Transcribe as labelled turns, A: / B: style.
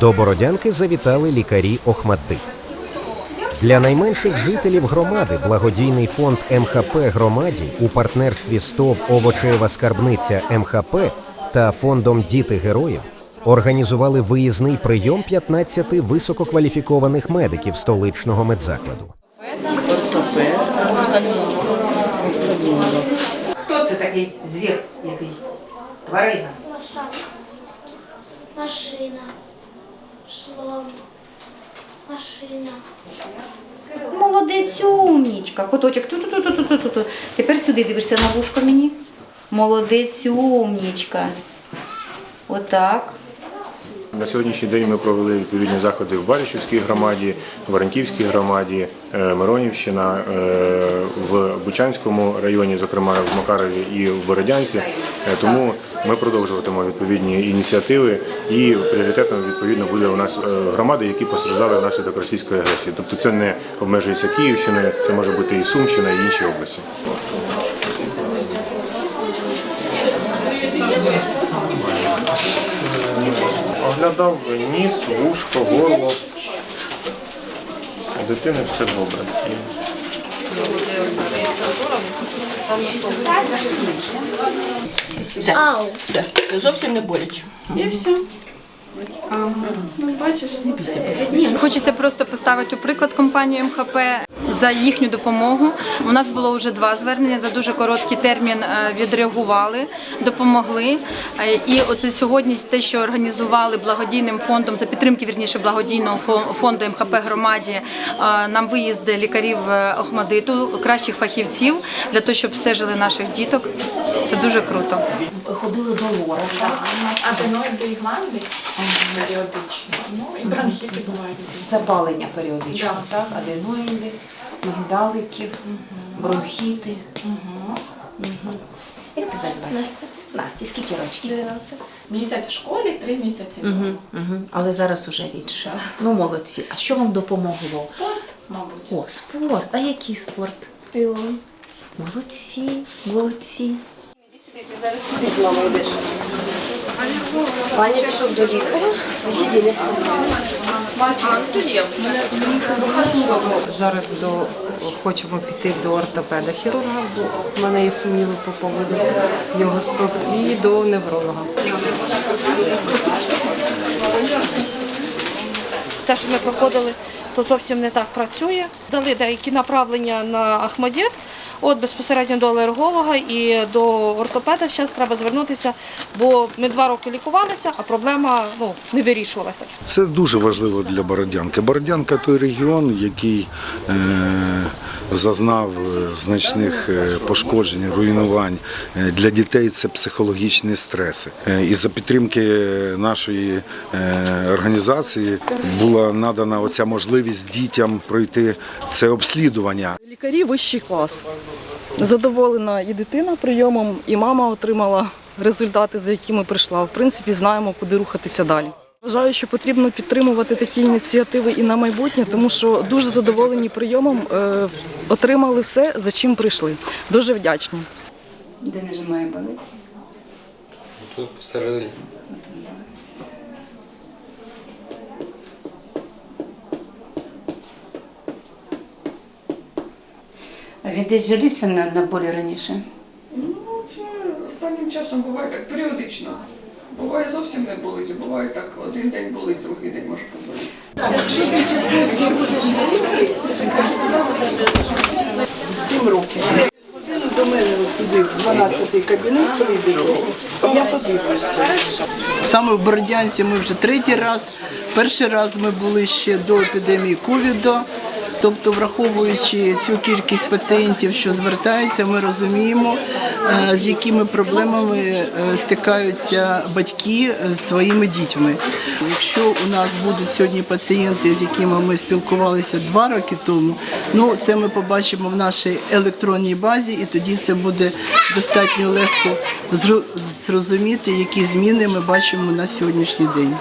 A: До Бородянки завітали лікарі Охматит. Для найменших жителів громади благодійний фонд МХП громаді у партнерстві з ТОВ Овочева скарбниця МХП та фондом Діти героїв організували виїзний прийом 15 висококваліфікованих медиків столичного медзакладу.
B: Хто це такий звір якийсь? Тварина.
C: Машина. Шлом. Машина.
D: Молодець, умнічка. Коточок. Ту-ту-ту-ту-ту-ту. Тепер сюди дивишся на вушко мені. Молодець, умнічка. Отак.
E: На сьогоднішній день ми провели відповідні заходи в Баришівській громаді, в Варенківській громаді, е, Миронівщина, е, в Бучанському районі, зокрема в Макарові і в Бородянці. Е, Тому ми продовжуватимемо відповідні ініціативи і пріоритетом відповідно буде у нас е, громади, які постраждали внаслідок російської агресії. Тобто це не обмежується Київщиною, це може бути і Сумщина, і інші області.
F: Оглядав ніс, вушко, горло. У дитини все добре. Ці.
C: Ау.
G: Все, це зовсім не боляче.
H: І все. Ну, бачиш, хочеться просто поставити у приклад компанію МХП за їхню допомогу. У нас було вже два звернення за дуже короткий термін. е, Відреагували, допомогли. Е, І оце сьогодні те, що організували благодійним фондом за підтримки вірніше благодійного фо- фонду МХП громаді. е, Нам виїзди лікарів Охмадиту, кращих фахівців для того, щоб стежили наших діток. Це дуже круто.
G: Ходили до лора.
I: Аденоїди і гланди періодично. Ну і бронхіти бувають.
G: Запалення періодично, так? Аденоїди, мигдаликів, бронхіти. Як тебе звати?
C: Настя.
G: Насті, скільки років?
C: 12.
I: Місяць в школі, три місяці.
G: Угу, угу. Але зараз уже рідше. Ну, молодці. А що вам допомогло?
I: Спорт, Мабуть.
G: О, спорт. А який спорт?
C: Пілон.
G: Молодці, молодці.
C: Ваня пішов до лікаря.
J: Зараз до хочемо піти до ортопеда хірурга, бо в мене є сумніви по поводу його стоп, і до невролога.
K: те, що ми проходили, то зовсім не так працює. Дали деякі направлення на Ахмадіт, от безпосередньо до алерголога і до ортопеда зараз треба звернутися, бо ми два роки лікувалися, а проблема ну, не вирішувалася.
L: Це дуже важливо для Бородянки. Бородянка той регіон, який е, зазнав е, значних е, пошкоджень, руйнувань. Е, Для дітей це психологічні стреси. І за підтримки нашої організації була надана оця можливість дітям пройти це обслідування.
J: Лікарі вищий клас. Задоволена і дитина прийомом, і мама отримала результати, за якими прийшла. В принципі, знаємо, куди рухатися далі. Вважаю, що потрібно підтримувати такі ініціативи і на майбутнє, тому що дуже задоволені прийомом, е, отримали все, за чим прийшли. Дуже вдячні.
D: Де нажимає болить?
F: Тут посередині.
D: А він десь жалівся на, на болі раніше.
H: Ну, це останнім часом буває так періодично. Буває зовсім не болить, а буває так один день болить, другий день може поболіти.
J: Сім років. До мене сюди в 12-й кабінет прийде, і я подивлюся. Саме в Бородянці ми вже третій раз. Перший раз ми були ще до епідемії ковіду. Тобто, враховуючи цю кількість пацієнтів, що звертаються, ми розуміємо, е, з якими проблемами е, стикаються батьки з своїми дітьми. Якщо у нас будуть сьогодні пацієнти, з якими ми спілкувалися два роки тому, ну це ми побачимо в нашій електронній базі, і тоді це буде достатньо легко зрозуміти, які зміни ми бачимо на сьогоднішній день.